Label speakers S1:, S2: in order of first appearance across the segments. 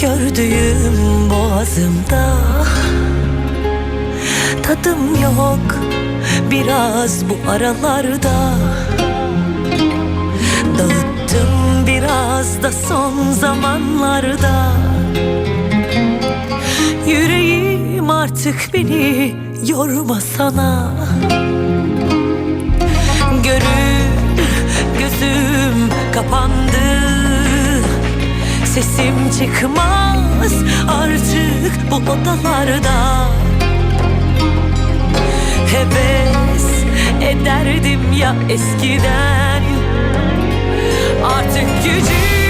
S1: gördüğüm boğazımda. Tadım yok biraz bu aralarda. Dağıttım biraz da son zamanlarda. Yüreğim artık beni yorma sana. Gönül gözüm Sesim çıkmaz artık bu odalarda. Heves ederdim ya eskiden. Artık gücüm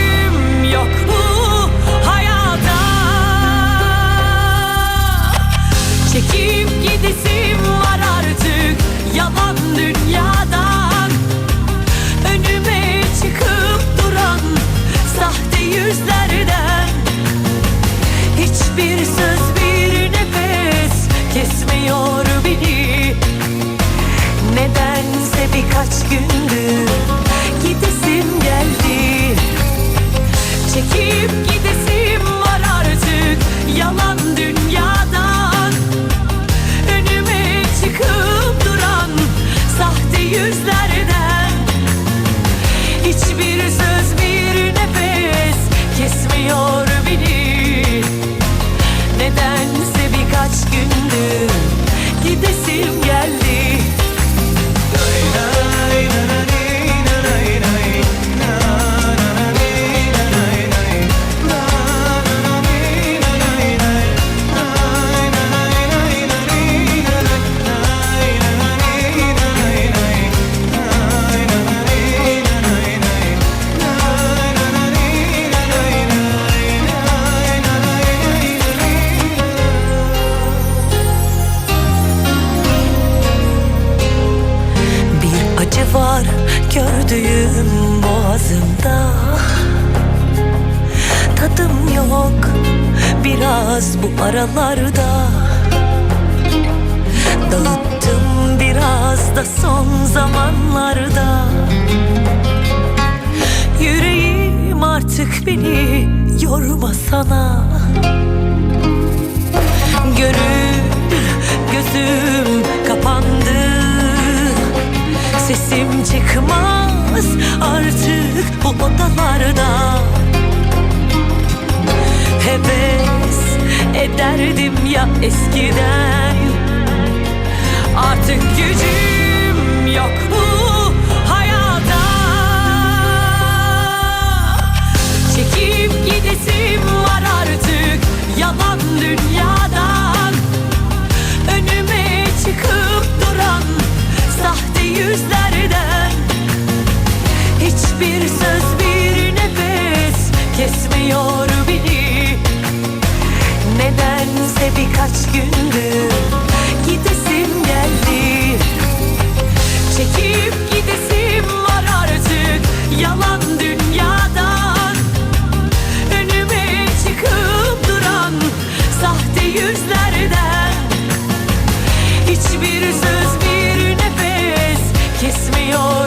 S1: aşk günde Yok biraz bu aralarda. Dağıttım biraz da son zamanlarda. Yüreğim artık beni yorma sana. Gönül gözüm kapandı. Sesim çıkmaz artık bu odalarda Heves ederdim ya eskiden. Artık gücüm yok bu Señor.